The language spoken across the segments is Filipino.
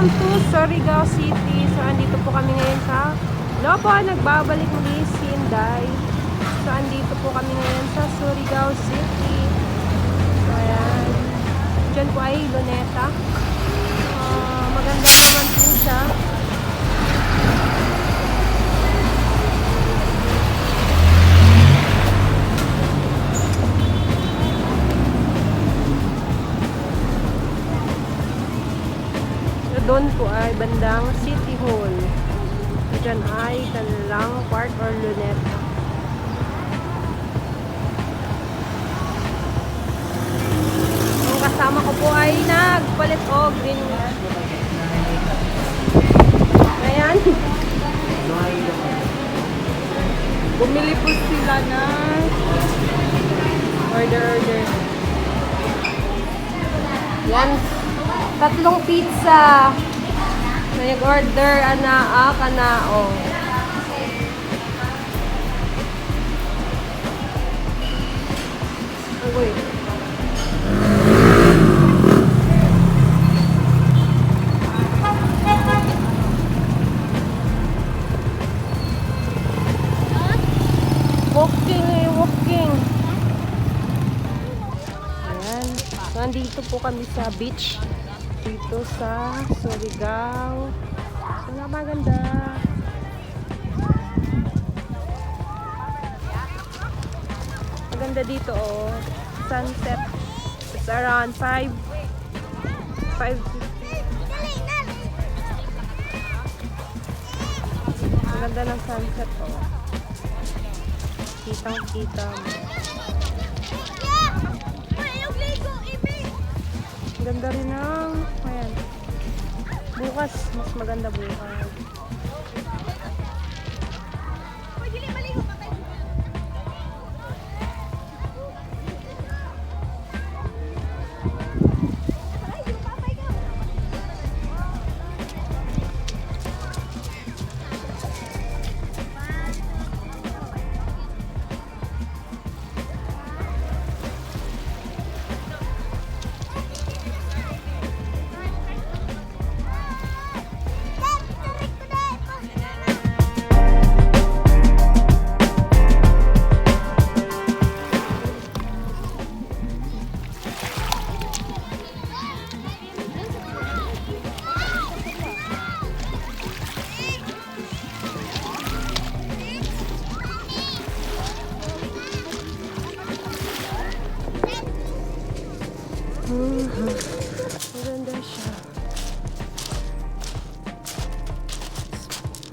Welcome to Surigao City. So, andito po kami ngayon sa Lopo. Nagbabalik muli si Inday. So, andito po kami ngayon sa Surigao City. So, ayan. Diyan po ay Luneta. Ah, maganda naman po siya. Doon po ay bandang City Hall. So, dyan ay kanilang park or luneta. Ang kasama ko po ay nagpalit o green. Ayan. Bumili po sila na order order. Yan. Tatlong pizza. Nag-order ana ah, kanao. Uy. Walking eh, walking. Ayan. So, andito po kami sa beach. Dito sa Surigao. So, napaganda. Maganda dito oh. Sunset. It's around 5 5 Maganda ng sunset oh. Kitang kita mo. Ganda rin ayan. Bukas, mas maganda bukas. Mhm. Maganda siya.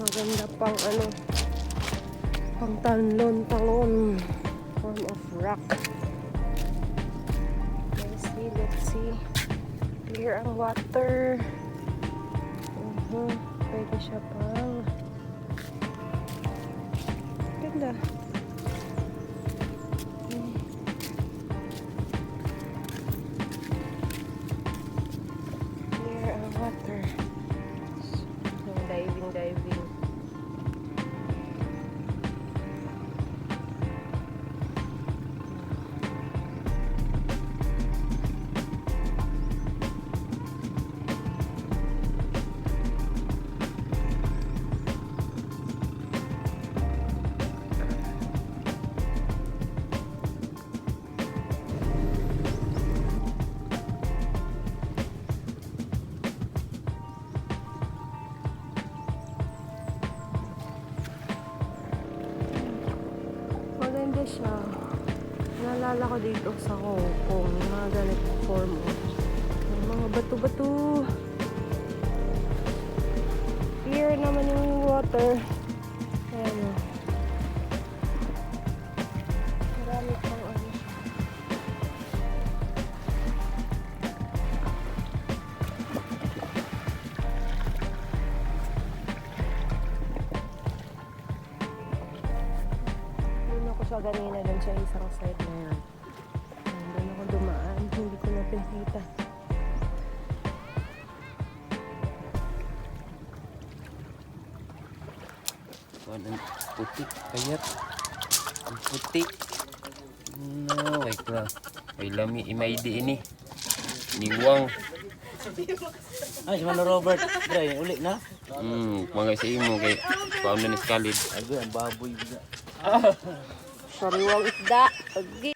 Maganda pang ano, pang talon-talon. Form of rock. Let's see, let's see. Clear ang water. Mhm. Pwede siya pang ganda. Mm. Siya. Naalala ko dito sa Hong Kong, yung mga ganitong form yung mga bato-bato. Clear naman yung water. Sa kanina doon sa isang side na yan. Doon ako dumaan. Hindi ko na pinakita. Walang putik, kayat. Ang putik. No, ay kra. Ay lami imay di ini. Niwang. Ay, si Mano Robert. Dre, uli na. Hmm, mga sa imo kay pauna ni Skalid. Agay, ang baboy. biga. Sariwang isda. Okay.